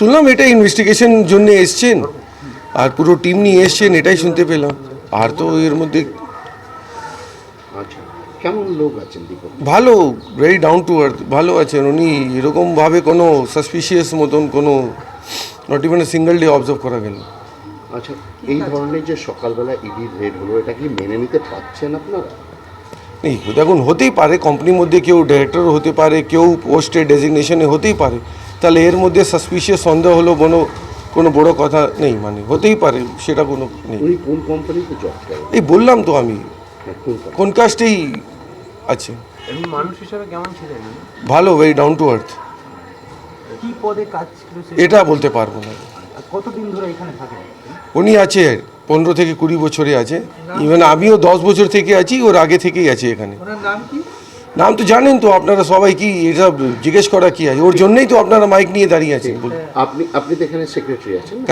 শুনলাম এটা ইনভেস্টিগেশন জন্য এসছেন। আর পুরো টিম নিয়ে এসছেন এটাই শুনতে পেলাম। আর তো এর মধ্যে আচ্ছা কেমন লোক আছেন ভালো ভেরি ডাউন টু আর্থ ভালো আছেন। উনি এরকমভাবে কোনো সাসপিশিয়াস মতন কোনো not even single day observe করা গেল। আচ্ছা এই ধরনের যে সকালবেলা ইডি রেড হলো এটা কি মেনে নিতে পারছেন আপনারা? এই দেখুন হতেই পারে কোম্পানির মধ্যে কেউ ডাইরেক্টর হতে পারে কেউ পোস্টে ডেজিগনেশনে হতেই পারে। তাহলে এর মধ্যে সাসপিশিয়াস সন্দেহ হলো কোনো কোনো বড় কথা নেই মানে হতেই পারে সেটা কোনো নেই। কোন কোম্পানিতে জব করেন? এই বললাম তো আমি কোন কাজটাই আছে। মানুষ হিসাবে কেমন ছিলেন ভালো ভেরি ডাউন টু আর্থ কি পদে কাজ এটা বলতে পারব না। কতদিন ধরে এখানে থাকেন? উনি আছে পনেরো থেকে কুড়ি বছরে আছে। ইভেন আমিও দশ বছর থেকে আছি ওর আগে থেকেই আছে এখানে। ওনার নাম কি? নাম তো জানেন তো আপনারা সবাই কি এটা জিজ্ঞেস করা কি আছে ওর জন্যই তো আপনারা মাইক নিয়ে দাঁড়িয়ে আছেন আপনি আপনি তো এখানে সেক্রেটারি আছেন না?